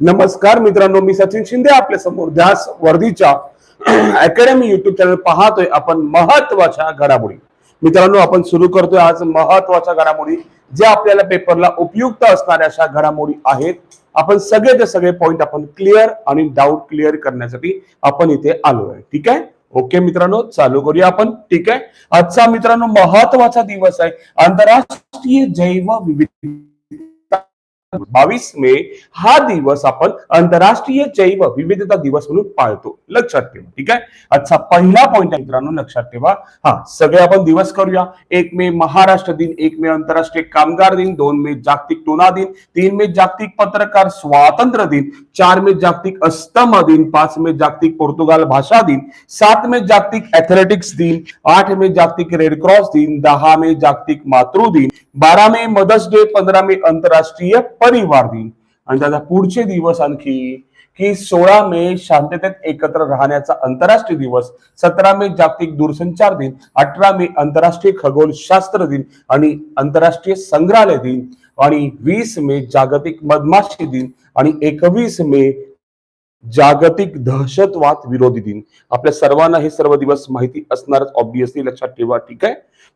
नमस्कार मित्रांनो मी सचिन शिंदे आपल्यासमोर. ध्यास वर्धीच्या अकॅडमी युट्यूब चॅनल पाहतोय आपण महत्त्वाच्या घडामोडी. मित्रांनो आपण सुरू करतोय आज महत्त्वाच्या घडामोडी ज्या आपल्याला पेपरला उपयुक्त असणाऱ्या अशा घडामोडी आहेत. आपण सगळे ते सगळे पॉइंट आपण क्लिअर आणि डाऊट क्लिअर करण्यासाठी आपण इथे आलो आहे ठीक आहे? ओके मित्रांनो चालू करूया आपण. ठीक आहे? आजचा मित्रांनो महत्त्वाचा दिवस आहे. आंतरराष्ट्रीय जैव विविध बावीस मे हा दिवस आपण आंतरराष्ट्रीय जैव विविधता दिवस म्हणून ठेवा, ठीक आहे? आजचा पहिला पॉइंट आहे मित्रांनो, लक्षात ठेवा. हा, सगळे आपण दिवस करूया. एक मे महाराष्ट्र दिन, एक मे आंतरराष्ट्रीय कामगार दिन, दोन मे जागतिक टोना दिन, तीन मे जागतिक पत्रकार स्वातंत्र्य दिन, चार मे जागतिक अस्तमा दिन, पाच मे जागतिक पोर्तुगाल भाषा दिन, सात मे जागतिक एथलेटिक्स दिन, आठ मे जागतिक रेड क्रॉस दिन, दहा मे जागतिक मातृ दिन, बारा मे मदर्स डे, पंधरा मे आंतरराष्ट्रीय परिवार दिन. आणि त्याचा पुढचे दिवस आणखी की सोळा मे शांततेत एकत्र राहण्याचा आंतरराष्ट्रीय दिवस सतरा मे जागतिक दूरसंचार दिन अठरा मे आंतरराष्ट्रीय खगोलशास्त्र दिन आणि आंतरराष्ट्रीय संग्रहालय दिन आणि वीस मे जागतिक मधमाशी दिन आणि एकवीस मे जागतिक दहशतवाद विरोधी दिन. आपल्या सर्वांना हे सर्व दिवस माहिती असणारच ऑब्विसली लक्षात ठेवा ठीक आहे?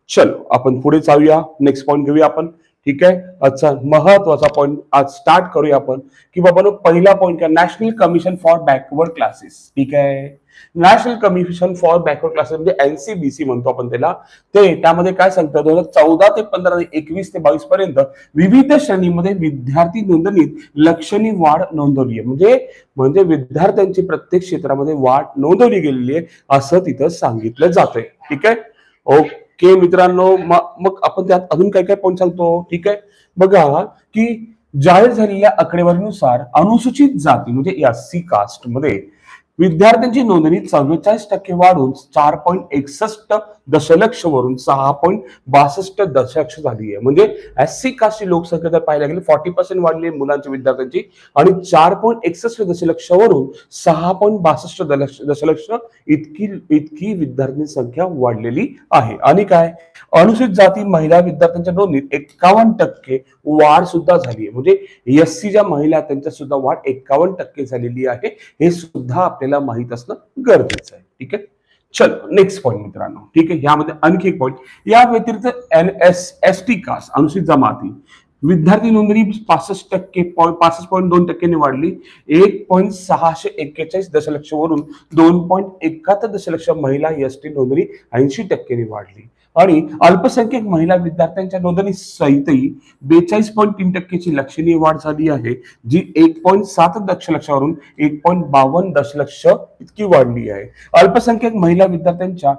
चलो आपण पुढे जाऊया. नेक्स्ट पॉइंट घेऊया आपण. ठीक आहे? आजचा महत्त्वाचा पॉईंट आज स्टार्ट करूया आपण की बाबा पहिला पॉईंट काय National Commission for Backward Classes ठीक आहे? National Commission for Backward Classes म्हणजे एनसीबीसी म्हणतो आपण त्याला. ते त्यामध्ये काय सांगतात? दोन हजार चौदा ते पंधरा एकवीस ते बावीस पर्यंत विविध श्रेणीमध्ये विद्यार्थी नोंदणीत लक्षणीय वाढ नोंदवली आहे. म्हणजे म्हणजे विद्यार्थ्यांची प्रत्येक क्षेत्रामध्ये वाढ नोंदवली गेलेली आहे असं तिथं सांगितलं जातंय. ठीक आहे? ओके. के मित्रांनो मग आपण त्यात अजून काय काय पॉईंट सांगतो? ठीक आहे? बघा की जाहीर झालेल्या आकडेवारीनुसार अनुसूचित जाती म्हणजे या सी कास्टमध्ये विद्यार्थ्यांची नोंदणी चव्वेचाळीस टक्के वाढून चार पॉईंट एकसष्ट दशलक्ष वरून सहा पॉईंट बासष्ट दशलक्ष झाली आहे. म्हणजे एस सी कास्टची लोकसंख्या जर पाहायला गेली फॉर्टी पर्सेंट वाढली आहे मुलांच्या विद्यार्थ्यांची. आणि चार पॉईंट एकसष्ट दशलक्ष वरून सहा पॉईंट बासष्ट दशलक्ष इतकी इतकी विद्यार्थी संख्या वाढलेली आहे. आणि काय? अनुसूचित जाती महिला विद्यार्थ्यांच्या नोंदणीत एकावन्न टक्के वाढ सुद्धा झाली आहे. म्हणजे एस सी ज्या महिला त्यांच्या सुद्धा वाढ एकावन्न टक्के झालेली आहे. हे सुद्धा आपल्याला माहीत असणं गरजेचं आहे. ठीक आहे? चलो नेक्स्ट पॉईंट मित्रांनो. ठीक आहे? यामध्ये आणखी एक पॉईंट या व्यतिरिक्त N S S T caste अनुसूचित जमाती विद्यार्थी नोंदणी पासष्ट टक्के पासष्ट पॉईंट दोन टक्क्यांनी वाढली. एक पॉईंट सहाशे एक्केचाळीस दशलक्ष वरून दोन पॉईंट एकाहत्तर दशलक्ष महिला एस टी नोंदणी ऐंशी टक्क्यांनी वाढली. आणि अल्पसंख्याक महिला विद्यार्थ्यांच्या नोंदणी सहितही बेचाळीस पॉईंट तीन टक्क्याची लक्षणीय वाढ झाली आहे जी एक पॉईंट सात दशलक्षावरून एक पॉईंट बावन्न दशलक्ष इतकी वाढली आहे. अल्पसंख्याक महिला विद्यार्थ्यांच्या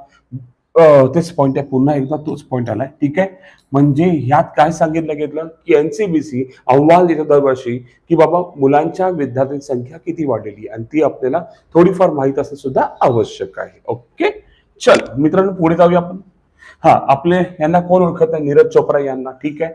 तेच पॉईंट आहे पुन्हा एकदा तोच पॉईंट आलाय. ठीक आहे? म्हणजे ह्यात काय सांगितलं गेलं? की एनसीबीसी अहवाल देतो दरवर्षी की बाबा मुलांच्या विद्यार्थ्यांची संख्या किती वाढलेली आहे? आणि ती आपल्याला थोडीफार माहीत असणं सुद्धा आवश्यक आहे. ओके? चल मित्रांनो पुढे जाऊया आपण. हा आपले यांना कोण ओळखत आहे नीरज चोप्रा यांना ठीक आहे?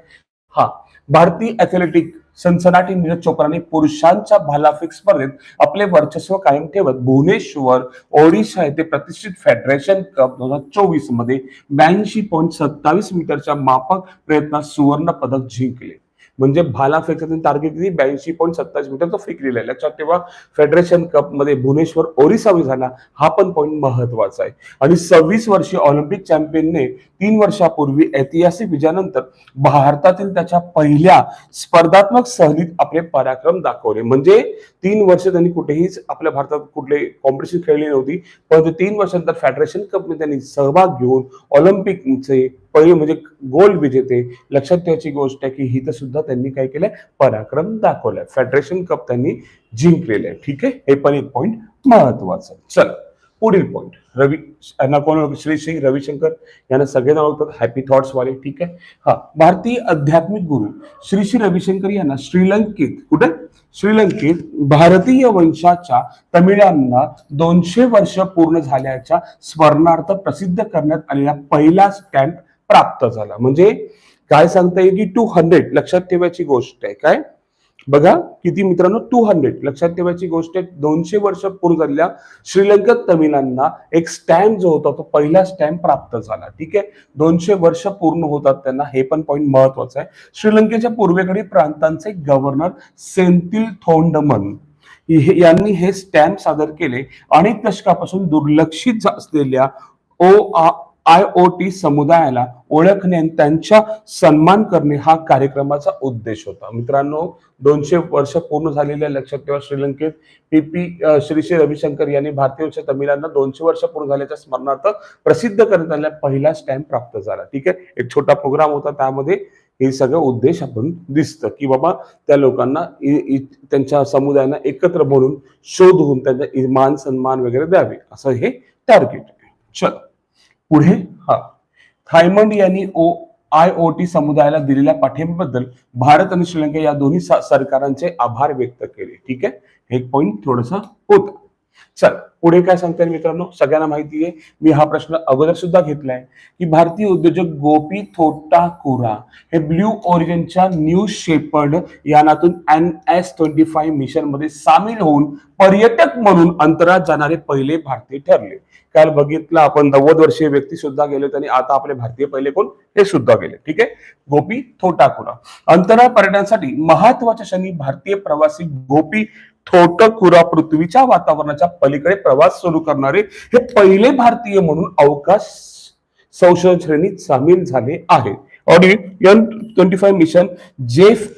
हा भारतीय ॲथलेटिक सनसनाटी नीरज चोप्राने पुरुषांच्या भालाफेक स्पर्धेत आपले वर्चस्व कायम ठेवत भुवनेश्वर ओडिशा येथे प्रतिष्ठित फेडरेशन कप दोन हजार चोवीसमध्ये ब्याऐंशी पॉईंट सत्तावीस मीटरच्या मापक प्रयत्नात सुवर्ण पदक जिंकले. म्हणजे भालाफेकचं टार्गेट किती? ब्याऐंशी पॉईंट सत्तावीस मीटरचा फेकलेला आहे. लक्षात ठेवा फेडरेशन कपमध्ये भुवनेश्वर ओरिसावी झाला हा पण पॉईंट महत्त्वाचा आहे. आणि सव्वीस वर्षीय ऑलिम्पिक चॅम्पियनने तीन वर्षापूर्वी ऐतिहासिक विजयानंतर भारतातील त्याच्या पहिल्या स्पर्धात्मक सहलीत आपले पराक्रम दाखवले. म्हणजे तीन वर्ष त्यांनी कुठेहीच आपल्या भारतात कुठले कॉम्पिटिशन खेळली नव्हती. परंतु तीन वर्षानंतर फेडरेशन कपमध्ये त्यांनी सहभाग घेऊन ऑलिम्पिकचे पहिले म्हणजे गोल्ड विजेते. लक्षात ठेवायची गोष्ट आहे की हिथं सुद्धा त्यांनी काय केलंय? पराक्रम दाखवलाय. फेडरेशन कप त्यांनी जिंकलेलं आहे. ठीक आहे? हे पण एक पॉईंट महत्वाचं चल पुढील पॉईंट रवी यांना कोण श्री श्री रविशंकर यांना सगळे ओळखतात. हॅपी थॉट्स वाले ठीक आहे? हा भारतीय आध्यात्मिक गुरु श्री श्री रविशंकर यांना श्रीलंकेत कुठे? श्रीलंकेत भारतीय वंशाच्या तमिळांना दोनशे वर्ष पूर्ण झाल्याच्या स्मरणार्थ प्रसिद्ध करण्यात आलेला पहिला स्टॅम्प प्राप्त झाला. म्हणजे काय सांगता येईल की टू हंड्रेड लक्षात ठेवायची गोष्ट आहे. काय? बघा किती मित्रांनो? टू हंड्रेड लक्षात ठेवायची गोष्ट आहे. दोनशे वर्ष पूर्ण झालेल्या श्रीलंकेत तमिळांना एक स्टॅम्प जो होता तो पहिला स्टॅम्प प्राप्त झाला. ठीक आहे? दोनशे वर्ष पूर्ण होतात त्यांना. हे पण पॉईंट महत्वाचं आहे. श्रीलंकेच्या पूर्वेकडील प्रांतांचे गव्हर्नर सेंथिल थोंडमन यांनी हे स्टॅम्प सादर केले. अनेक दशकापासून दुर्लक्षित असलेल्या ओ आय ओ टी समुदायाला ओळखणे आणि त्यांचा सन्मान करणे हा कार्यक्रमाचा उद्देश होता. मित्रांनो दोनशे वर्ष पूर्ण झालेल्या लक्षात ठेवा श्रीलंकेत पी पी श्री श्री रविशंकर यांनी भारतीय वंश तमिळांना दोनशे वर्ष पूर्ण झाल्याच्या स्मरणार्थ प्रसिद्ध करण्यात आलेला पहिला स्टॅम्प प्राप्त झाला. ठीक आहे? एक छोटा प्रोग्राम होता त्यामध्ये हे सगळं उद्देश आपण दिसतं की बाबा त्या लोकांना त्यांच्या समुदायांना एकत्र बोलून शोधून त्यांचा मान सन्मान वगैरे द्यावे. असं हे टार्गेट आहे. चल. पुढे? हा. थायमंड यांनी ओ आय ओ टी समुदायाला दिलेल्या पाठिंब्याबद्दल भारत आणि श्रीलंका या दोन्ही सरकारांचे आभार व्यक्त केले. ठीक आहे? हे एक पॉईंट थोडस होता. चल पुढे काय सांगताय मित्रांनो? सगळ्यांना माहिती आहे मी हा प्रश्न अगोदर सुद्धा घेतलाय की भारतीय उद्योजक गोपी थोटा कुरा हे ब्ल्यू ओरिजिनच्या न्यू शेपर्ड यानातून एन एस ट्वेंटी फाईव्ह मिशनमध्ये सामील होऊन पर्यटक म्हणून अंतरात जाणारे पहिले भारतीय ठरले. काल बघितलं आपण नव्वद वर्षीय व्यक्ती सुद्धा गेले आणि आता आपले भारतीय पहिले कोण? हे सुद्धा गेले. ठीक आहे? गोपी थोटाकुरा. अंतराळ पर्यटनासाठी महत्त्वाच्या क्षणी भारतीय प्रवासी गोपी थोटखुरा पृथ्वीच्या वातावरणाच्या पलीकडे प्रवास सुरू करणारे हे पहिले भारतीय म्हणून अवकाश संशोधन श्रेणीत सामील झाले आहे. आणि N twenty five mission Jeff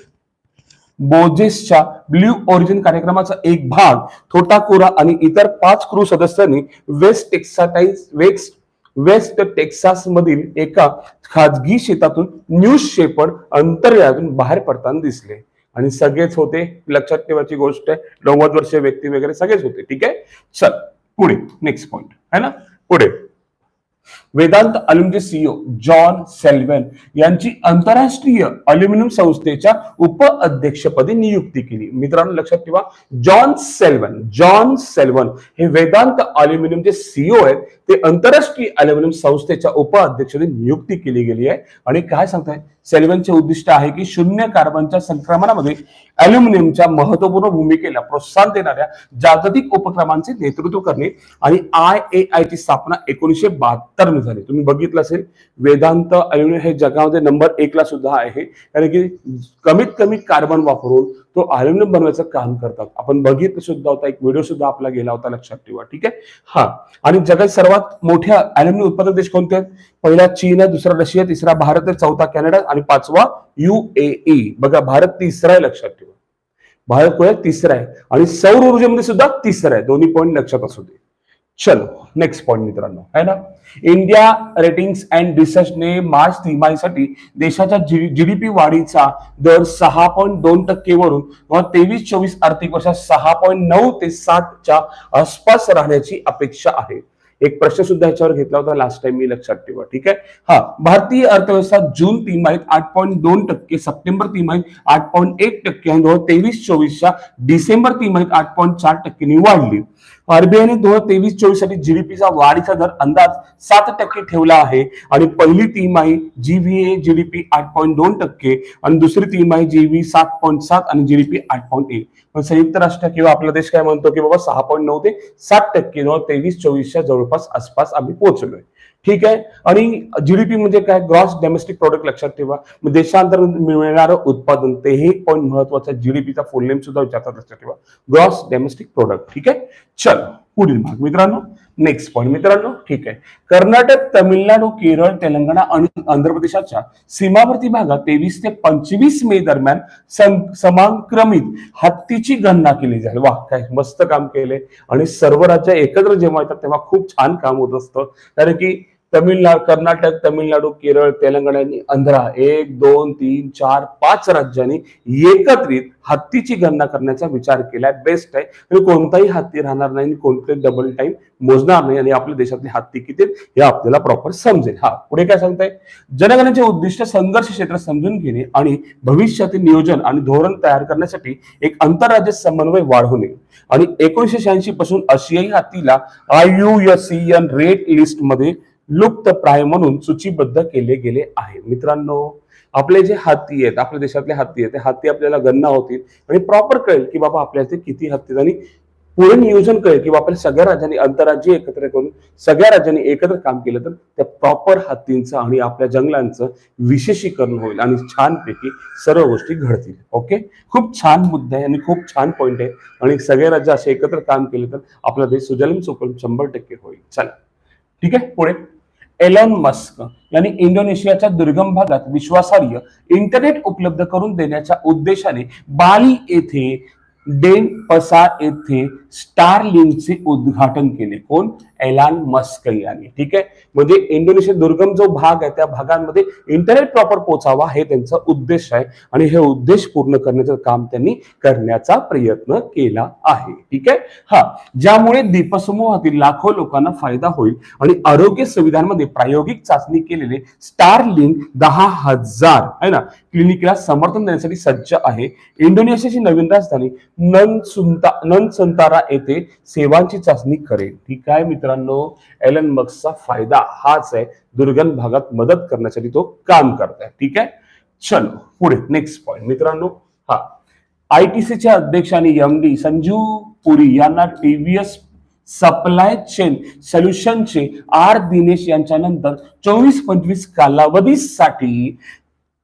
बोजेसच्या Blue Origin कार्यक्रमाचा एक भाग थोटाकुरा आणि इतर पाच क्रू सदस्यांनी वेस्ट टेक्साटाईज वेस्ट वेस्ट टेक्सास मधील एका खाजगी शेतातून न्यूज शेपर्ड अंतर्यातून बाहेर पडताना दिसले. आणि सगळेच होते. लक्षात ठेवायची गोष्ट आहे. नव्वद वर्षीय व्यक्ती वगैरे सगळेच होते. ठीक आहे? चल पुढे. नेक्स्ट पॉइंट है ना? पुढे. Vedanta aluminium CEO John Slevin यांची आंतरराष्ट्रीय अल्युमिनियम संस्थेच्या उप अध्यक्षपदी नियुक्ती केली. मित्रांनो लक्षात ठेवा. जॉन सेल्वन जॉन सेल्वन हे वेदांत अल्युमिनियमचे सीईओ आहेत ते आंतरराष्ट्रीय अल्युमिनियम संस्थेच्या उप अध्यक्षपदी नियुक्ती केली गेली आहे. आणि काय सांगताय? सेल्वनचे उद्दिष्ट आहे की शून्य कार्बनच्या संक्रमणामध्ये अल्युमिनियमच्या महत्त्वपूर्ण भूमिकेला प्रोत्साहन देणाऱ्या जागतिक उपक्रमांचे नेतृत्व करणे आणि आय ए आय ची स्थापना एकोणीसशे बहात्तरमध्ये झाली. तुम्ही बघितलं असेल वेदांत अल्युमिनियम हे जगामध्ये नंबर एक ला सुद्धा आहे. कारण की कमीत कमी कार्बन वापरून तो अल्युमिनियम बनवायचं काम करतात. आपण बघितलं सुद्धा होता एक व्हिडिओ सुद्धा आपला गेला होता लक्षात ठेवा ठीक आहे? हा. आणि जगात सर्वात मोठ्या अल्युमिनियम उत्पादक देश कोणते आहेत? पहिला चीन आहे दुसरा रशिया तिसरा भारत आहे चौथा कॅनडा आणि पाचवा युएई बघा भारत तिसरा आहे लक्षात ठेवा. भारत कोण आहे? तिसरा आहे. आणि सौर ऊर्जेमध्ये सुद्धा तिसरा आहे. दोन्ही पॉईंट लक्षात असू दे. चलो नेक्स्ट पॉईंट मित्रांनो. है ना? इंडिया रेटिंग्स अँड रिसर्चने मार्च तिमाहीसाठी देशाच्या जीडीपी वाढीचा दर सहा पॉईंट दोन टक्केवरून तेवीस चोवीस आर्थिक वर्षात सहा पॉईंट नऊ ते सातच्या आसपास राहण्याची अपेक्षा आहे. एक प्रश्न सुद्धा याच्यावर घेतला होता लास्ट टाइम मी लक्षात ठेवा ठीक आहे? हा भारतीय अर्थव्यवस्था जून तिमाहीत आठ पॉईंट दोन टक्के सप्टेंबर तिमाहीत आठ पॉईंट एक टक्के आणि दोन हजार तेवीस चोवीसच्या डिसेंबर तिमाहीत आठ पॉईंट चार टक्क्यांनी वाढली. आरबीआयने दोन हजार तेवीस चोवीससाठी जीडीपीचा वाढीचा दर अंदाज सात टक्के ठेवला आहे. आणि पहिली तिमाही जीव्हीए जीडीपी आठ पॉईंट दोन टक्के आणि दुसरी तिमाही जीव्ही सात पॉईंट सात आणि जीडीपी आठ पॉईंट एक. पण संयुक्त राष्ट्र किंवा आपला देश काय म्हणतो की बाबा सहा पॉईंट नऊ ते सात टक्के दोन हजार तेवीस चोवीसच्या जवळपास आसपास आम्ही पोहोचलोय. ठीक आहे? आणि जीडीपी म्हणजे काय? ग्रॉस डोमेस्टिक प्रोडक्ट लक्षात ठेवा. देशांतर देशांतर्गत मिळणारं उत्पादन ते हे पॉईंट महत्त्वाचा जीडीपीचा फुल नेम सुद्धा विचारतात लक्षात ठेवा. ग्रॉस डोमेस्टिक प्रोडक्ट ठीक आहे? चल पुढील भाग. मित्रांनो नेक्स्ट पॉईंट मित्रांनो ठीक आहे. कर्नाटक तमिळनाडू केरळ तेलंगणा आणि आंध्र प्रदेशाच्या सीमावर्ती भागात तेवीस ते पंचवीस मे दरम्यान समांक्रमित समाक्रमित हत्तीची गणना केली जाईल. वा काय मस्त काम केले आणि सर्व राज्य एकत्र जेव्हा येतात तेव्हा खूप छान काम होत असतं. कारण की तमिळनाडू कर्नाटक तमिळनाडू केरळ तेलंगणा आणि आंध्रा एक दोन तीन चार पाच राज्यांनी एकत्रित हत्तीची गणना करण्याचा विचार केलाय. बेस्ट आहे. आणि कोणताही हत्ती राहणार नाही आणि कोणते डबल टाइम मोजणार नाही आणि आपल्या देशातले हत्ती किती हे आपल्याला प्रॉपर समजेल. हा पुढे काय सांगताय? जनगणनेचे उद्दिष्ट संघर्ष क्षेत्र समजून घेणे आणि भविष्यातील नियोजन आणि धोरण तयार करण्यासाठी एक आंतरराज्य समन्वय वाढवणे. आणि एकोणीशे शहाऐंशी पासून आशियाई हत्तीला आय यूएससी रेड लिस्टमध्ये लुप्त प्राय म्हणून सूचीबद्ध केले गेले आहे. मित्रांनो आपले जे हत्ती आहेत आपल्या देशातले हत्ती आहेत ते हत्ती आपल्याला गणना होतील. आणि प्रॉपर कळेल की बाबा आपल्या इथे किती हत्ती आहेत. आणि पुढे नियोजन कळेल की बाबा आपल्या सगळ्या राज्यांनी आंतरराज्य एकत्र करून सगळ्या राज्यांनी एकत्र काम केलं तर त्या प्रॉपर हत्तींचं आणि आपल्या जंगलांचं विशेषीकरण होईल आणि छानपैकी सर्व गोष्टी घडतील. ओके खूप छान मुद्दा आहे आणि खूप छान पॉईंट आहे. आणि सगळे राज्य असे एकत्र काम केले तर आपला देश सुजलम सुफलम शंभर टक्के होईल. चला. ठीक आहे? पुढे. एलॉन मस्क यांनी इंडोनेशियाच्या दुर्गम भागात विश्वासार्ह इंटरनेट उपलब्ध करून देण्याच्या उद्देशाने बाली येथे डेन पसा येथे स्टार लिंकचे उद्घाटन केले. कोण? एलान मस्क यांनी. ठीक आहे? म्हणजे इंडोनेशिया दुर्गम जो भाग आहे त्या भागांमध्ये इंटरनेट प्रॉपर पोहोचावा हे त्यांचा उद्देश आहे आणि हे उद्देश पूर्ण करण्याचं काम त्यांनी करण्याचा प्रयत्न केला आहे. ठीक आहे? हा. ज्यामुळे दीपसमूहातील लाखो लोकांना फायदा होईल आणि आरोग्य सुविधांमध्ये प्रायोगिक चाचणी केलेले स्टार लिंक दहा हजार आहे ना क्लिनिकला समर्थन देण्यासाठी सज्ज आहे. इंडोनेशियाची नवीन राजधानी नन सुंता नन संतारा येथे सेवांची चाचणी करेल. ठीक आहे मित्रांनो एलन मक्सचा फायदा हाच आहे दुर्गम भागात मदत करण्यासाठी तो काम करत आहे ठीक आहे? चलो पुढे नेक्स्ट पॉइंट मित्रांनो हा. आयटीसीचे अध्यक्ष आणि एम डी संजीव पुरी यांना टीव्हीएस सप्लाय चेन सोल्युशनचे आर दिनेश यांच्या नंतर चोवीस पंचवीस कालावधीसाठी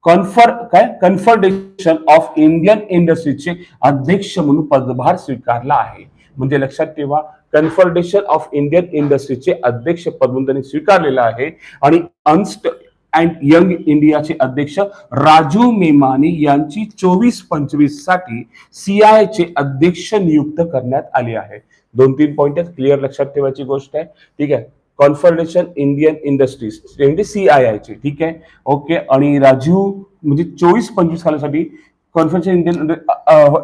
कन्फर काय? कन्फर्डेशन ऑफ इंडियन इंडस्ट्रीचे अध्यक्ष म्हणून पदभार स्वीकारला आहे. म्हणजे लक्षात ठेवा कन्फर्डेशन ऑफ इंडियन इंडस्ट्रीचे अध्यक्ष पद त्यांनी स्वीकारलेलं आहे. आणि अन्स्ट अँड यंग इंडियाचे अध्यक्ष राजू मेमानी यांची चोवीस पंचवीससाठी सीआय चे अध्यक्ष नियुक्त करण्यात आले आहे. दोन तीन पॉइंट आहेत क्लिअर लक्षात ठेवायची गोष्ट आहे. ठीक आहे. कॉन्फर्डेशन इंडियन इंडस्ट्रीज म्हणजे सी आय आय ठीक आहे. ओके. आणि राजीव म्हणजे चोवीस पंचवीस सालासाठी कॉन्फरन्स इंडियन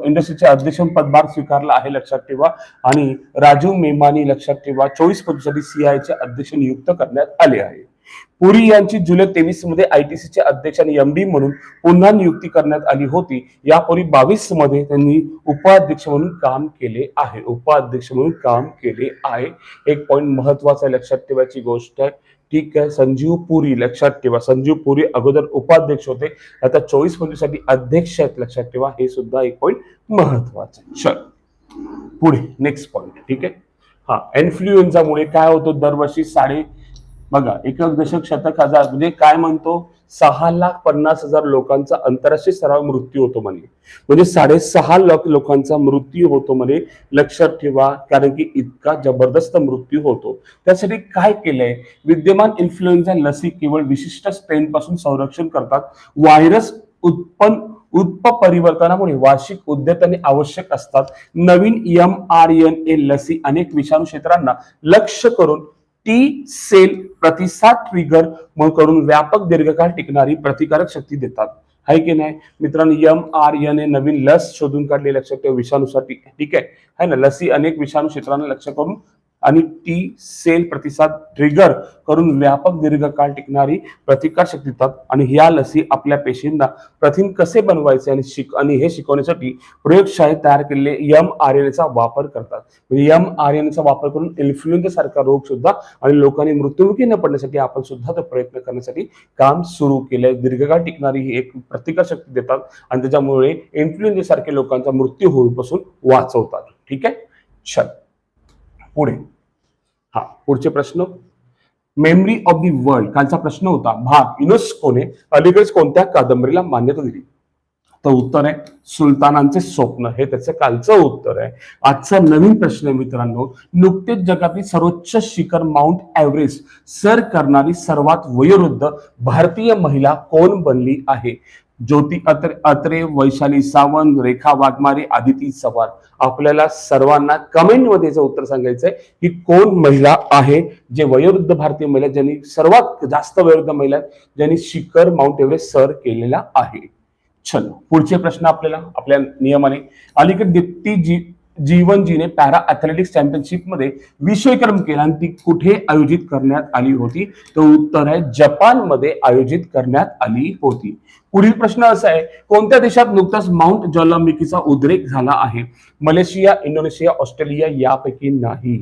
इंडस्ट्रीचे अध्यक्ष पदभार स्वीकारला आहे लक्षात ठेवा. आणि राजीव मेमानी लक्षात ठेवा चोवीस पंचवीस सीआयचे अध्यक्ष नियुक्त करण्यात आले आहे. पुरी यांची जुलै तेवीसमध्ये आयटीसीचे अध्यक्ष आणि एमडी म्हणून पुन्हा नियुक्ती करण्यात आली होती. यापूर्वी बावीसमध्ये त्यांनी उपाध्यक्ष म्हणून काम केले आहे. उपाध्यक्ष म्हणून काम केले आहे. एक पॉइंट महत्त्वाचा लक्षात ठेवायची गोष्ट आहे. ठीक आहे. संजीव पुरी लक्षात ठेवा. संजीव पुरी अगोदर उपाध्यक्ष होते. आता चोवीस पंचवीस अध्यक्ष आहेत लक्षात ठेवा. हे सुद्धा एक पॉईंट महत्वाचं आहे. चल. पुढे. नेक्स्ट पॉईंट ठीक आहे? हा. इन्फ्लुएन्झामुळे काय होतं? दरवर्षी साडे बघा एक दशक शतक हजार म्हणजे काय म्हणतो? सहा लाख पन्नास हजार लोकांचा आंतरराष्ट्रीय स्तरावर मृत्यू होतो म्हणे. म्हणजे साडेसहा लाख लोकांचा मृत्यू होतो म्हणे. लक्षात ठेवा कारण की इतका जबरदस्त मृत्यू होतो. त्यासाठी काय केलंय? विद्यमान इन्फ्लुएन्झा लसी केवळ विशिष्ट स्ट्रेन पासून संरक्षण करतात. व्हायरस उत्पन्न उत्प परिवर्तनामुळे वार्षिक उद्यतने आवश्यक असतात. नवीन एम आर एन ए लसी अनेक विषाणू क्षेत्रांना लक्ष करून टी सेल प्रतिसाद ट्रिगर करून व्यापक दीर्घकाळ टिकणारी प्रतिकारक शक्ती देतात. आहे की नाही? मित्रांनो एम आर एन ए नवीन लस शोधून काढली. लक्षात ठेवा विषाणूसाठी. ठीक आहे? है ना? लसी अनेक विषाणू क्षेत्रांना लक्ष करून आणि टी सेल प्रतिसाद ट्रिगर करून व्यापक दीर्घकाळ टिकणारी प्रतिकार शक्ती देतात. आणि ह्या लसी आपल्या पेशींना प्रथिन कसे बनवायचे आणि शिक आणि हे शिकवण्यासाठी प्रयोगशाळेत तयार केलेले यम आर एन एचा वापर करतात. म्हणजे आर एन एचा वापर करून इन्फ्लुएन्झा सारखा रोग सुद्धा आणि लोकांनी मृत्युमुखी न पडण्यासाठी आपण सुद्धा तो प्रयत्न करण्यासाठी काम सुरू केलंय. दीर्घकाळ टिकणारी ही एक प्रतिकार शक्ती देतात आणि त्याच्यामुळे इन्फ्लुएन्झा सारखे लोकांचा मृत्यू होऊपासून वाचवतात. ठीक आहे? चल. पुढे. हा पुढचे प्रश्न. मेमरी ऑफ दी वर्ल्ड कालचा प्रश्न होता भाग युनेस्कोने अलीकडेच कोणत्या कादंबरीला मान्यता दिली? तर उत्तर आहे सुलतानांचे स्वप्न. हे त्याचं कालचं उत्तर आहे. आजचा नवीन प्रश्न आहे मित्रांनो. नुकतेच जगातील सर्वोच्च शिखर माउंट एव्हरेस्ट सर करणारी सर्वात वयोवृद्ध भारतीय महिला कोण बनली आहे? ज्योती अत्रे अत्रे वैशाली सावंत रेखा वाघमारे आदिती सवार आपल्याला सर्वांना कमेंटमध्ये याचं उत्तर सांगायचंय की कोण महिला आहे जे वयोवृद्ध भारतीय महिला ज्यांनी सर्वात जास्त वयोवृद्ध महिला ज्यांनी शिखर माउंट एव्हरेस्ट सर केलेला आहे. चल पुढचे प्रश्न आपल्याला आपल्या नियमाने. अलीकडे दीप्ती जी जीवन जीने पॅरा अथलेटिक्स चॅम्पियनशिपमध्ये विश्वविक्रम केला आणि ती कुठे आयोजित करण्यात आली होती? तर उत्तर आहे जपानमध्ये आयोजित करण्यात आली होती. पुढील प्रश्न असा आहे कोणत्या देशात नुकताच माउंट ज्वालामुखीचा उद्रेक झाला आहे? मलेशिया इंडोनेशिया ऑस्ट्रेलिया यापैकी नाही.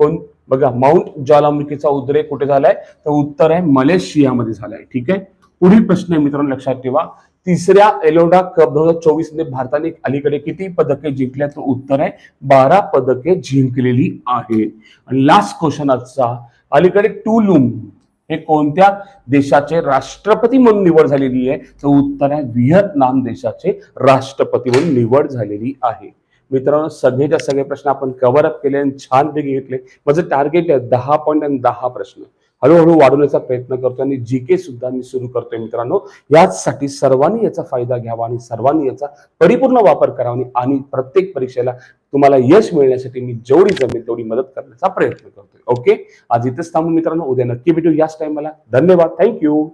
कोण? बघा माउंट ज्वालामुखीचा उद्रेक कुठे झालाय? तर उत्तर आहे मलेशियामध्ये झालाय ठीक आहे? पुढील प्रश्न आहे मित्रांनो लक्षात ठेवा. तिसऱ्या एलोडा कप दोन हजार चोवीसमध्ये भारताने अलीकडे किती पदके जिंकल्या? तर उत्तर आहे बारा पदके जिंकलेली आहे. आणि लास्ट क्वेश्चन आजचा अलीकडे टुलुम हे कोणत्या देशाचे राष्ट्रपती म्हणून निवड झालेली आहे? तर उत्तर आहे व्हिएतनाम देशाचे राष्ट्रपती म्हणून निवड झालेली आहे. मित्रांनो सगळेच्या सगळे प्रश्न आपण कव्हर अप केले आणि छानपैकी घेतले. माझं टार्गेट आहे दहा पॉईंट आणि दहा प्रश्न. हळूहळू वाढवण्याचा प्रयत्न करतो आणि जी के सुद्धा मी सुरू करतोय मित्रांनो. याचसाठी सर्वांनी याचा फायदा घ्यावा आणि सर्वांनी याचा परिपूर्ण वापर करावा आणि- आणि प्रत्येक परीक्षेला तुम्हाला यश मिळण्यासाठी मी जेवढी जमेल तेवढी मदत करण्याचा प्रयत्न करतोय. ओके आज इथेच थांबून मित्रांनो. उद्या नक्की भेटू. याच टाइमला धन्यवाद. थँक्यू